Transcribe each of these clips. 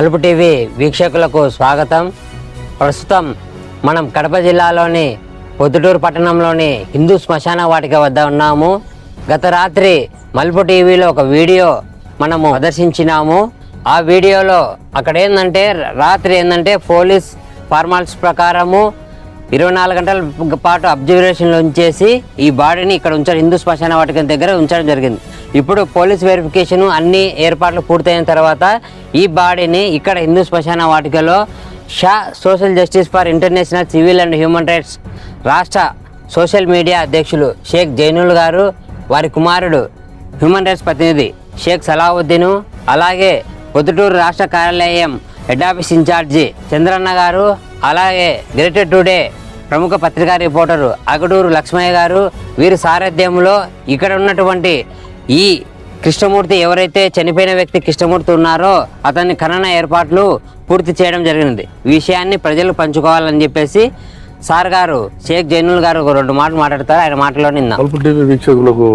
అలుపు టీవీ వీక్షకులకు స్వాగతం. ప్రస్తుతం మనం కడప జిల్లాలోని పొద్దుటూరు పట్టణంలోని హిందూ శ్మశాన వాటిక వద్ద ఉన్నాము. గత రాత్రి మలుపు టీవీలో ఒక వీడియో మనము ప్రదర్శించినాము. ఆ వీడియోలో అక్కడ ఏంటంటే రాత్రి ఏంటంటే పోలీస్ ఫార్మాల్స్ ప్రకారము ఇరవై నాలుగు గంటల పాటు అబ్జర్వేషన్లో ఉంచేసి ఈ బాడీని ఇక్కడ ఉంచారు. హిందూ శ్మశాన వాటిక దగ్గర ఉంచడం జరిగింది. ఇప్పుడు పోలీస్ వెరిఫికేషన్ అన్ని ఏర్పాట్లు పూర్తయిన తర్వాత ఈ బాడీని ఇక్కడ హిందూ శ్మశాన వాటికలో Shah social justice for international civil and human rights రాష్ట్ర సోషల్ మీడియా అధ్యక్షులు షేక్ జైనుల్ గారు వారి కుమారుడు హ్యూమన్ రైట్స్ ప్రతినిధి షేక్ సలావుద్దీను అలాగే పొద్దుటూరు రాష్ట్ర కార్యాలయం హెడ్ ఆఫీస్ ఇన్ఛార్జి చంద్రన్న గారు అలాగే గ్రేటర్ టుడే ప్రముఖ పత్రికా రిపోర్టరు అగడూరు లక్ష్మయ్య గారు వీరి సారథ్యంలో ఇక్కడ ఉన్నటువంటి ఈ కృష్ణమూర్తి ఎవరైతే చనిపోయిన వ్యక్తి కృష్ణమూర్తి ఉన్నారో అతన్ని ఖనన ఏర్పాట్లు పూర్తి చేయడం జరిగింది. ఈ విషయాన్ని ప్రజలు పంచుకోవాలని చెప్పేసి సార్ గారు షేక్ జైనుల్ గారు ఒక రెండు మాటలు మాట్లాడతారు. ఆయన మాటలో నిందాం. టీవీ వీక్షకులకు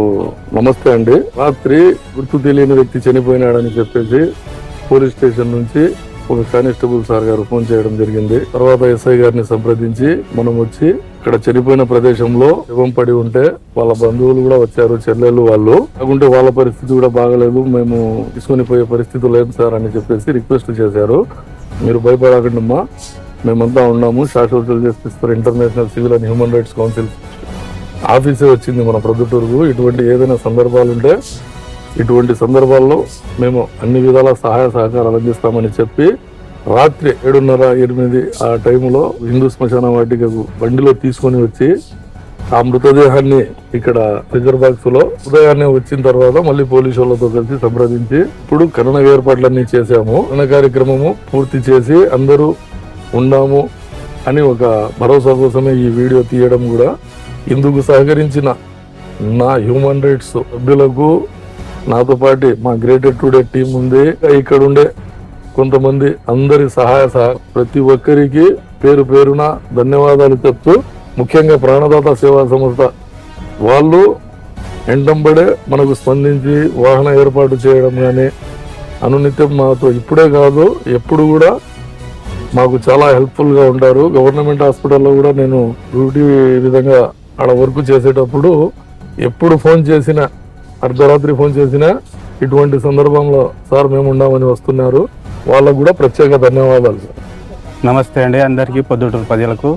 నమస్తే అండి. రాత్రి గుర్తు తెలియని వ్యక్తి చనిపోయినాడని చెప్పేసి పోలీస్ స్టేషన్ నుంచి ఒక కానిస్టేబుల్ సార్ గారు ఫోన్ చేయడం జరిగింది. తర్వాత ఎస్ఐ గారిని సంప్రదించి మనం వచ్చి ఇక్కడ చనిపోయిన ప్రదేశంలో శవం పడి ఉంటే వాళ్ళ బంధువులు కూడా వచ్చారు చెల్లెలు వాళ్ళు. కాకుంటే వాళ్ళ పరిస్థితి కూడా బాగలేదు. మేము తీసుకొని పోయే పరిస్థితి లేదు సార్ అని చెప్పేసి రిక్వెస్ట్ చేశారు. మీరు భయపడకండి అమ్మా మేమంతా ఉన్నాము. Social justice for international civil and human rights council ఆఫీసే వచ్చింది మన ప్రొద్దుటూరుకు. ఇటువంటి ఏదైనా సందర్భాలు ఉంటే ఇటువంటి సందర్భాల్లో మేము అన్ని విధాల సహాయ సహకారాలు అందిస్తామని చెప్పి రాత్రి ఏడున్నర ఎనిమిది ఆ టైంలో హిందూ శ్మశాన వాటికకు బండిలో తీసుకొని వచ్చి ఆ మృతదేహాన్ని ఇక్కడ ట్రిగర్ బాక్స్లో ఉదయాన్నే వచ్చిన తర్వాత మళ్ళీ పోలీసు వాళ్ళతో కలిసి సంప్రదించి ఇప్పుడు కరుణ ఏర్పాట్లన్నీ చేశాము. కరుణ కార్యక్రమము పూర్తి చేసి అందరూ ఉన్నాము అని ఒక భరోసా కోసమే ఈ వీడియో తీయడం కూడా. ఇందుకు సహకరించిన నా హ్యూమన్ రైట్స్ సభ్యులకు నాతో పాటు మా గ్రేటర్ టుడే టీం ఉంది ఇక్కడ ఉండే కొంతమంది అందరి సహాయ సహా ప్రతి ఒక్కరికి పేరు పేరున ధన్యవాదాలు చెప్తూ ముఖ్యంగా ప్రాణదాత సేవా సంస్థ వాళ్ళు ఎండంబడే మనకు స్పందించి వాహన ఏర్పాటు చేయడం కానీ అనునిత్యం మాతో ఇప్పుడే కాదు ఎప్పుడు కూడా మాకు చాలా హెల్ప్ఫుల్గా ఉంటారు. గవర్నమెంట్ హాస్పిటల్లో కూడా నేను డ్యూటీ విధంగా ఆడ వర్క్ చేసేటప్పుడు ఎప్పుడు ఫోన్ చేసినా అర్ధరాత్రి ఫోన్ చేసినా ఇటువంటి సందర్భంలో సార్ మేము ఉన్నామని వస్తున్నారు. వాళ్ళకు కూడా ప్రత్యేక ధన్యవాదాలు సార్. నమస్తే అండి అందరికీ పొద్దుటూరు ప్రజలకు.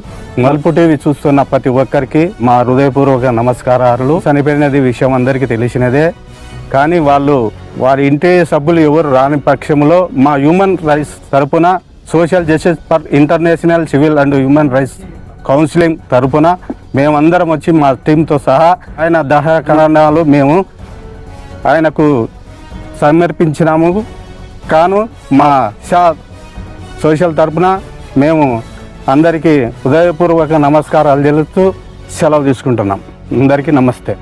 మల్పు టీవీ చూస్తున్న ప్రతి ఒక్కరికి మా హృదయపూర్వక నమస్కారాలు. చనిపోయినది విషయం అందరికీ తెలిసినదే. కానీ వాళ్ళు వారి ఇంటి సభ్యులు ఎవరు రాని పక్షంలో మా హ్యూమన్ రైట్స్ తరపున social justice for international civil and human rights counselling తరపున మేమందరం వచ్చి మా టీంతో సహా ఆయన దహకరణాలు మేము ఆయనకు సమర్పించినాము. కాను మా షా సోషల్ తరపున మేము అందరికీ హృదయపూర్వక నమస్కారాలు తెలుస్తూ సెలవు తీసుకుంటున్నాం. అందరికీ నమస్తే.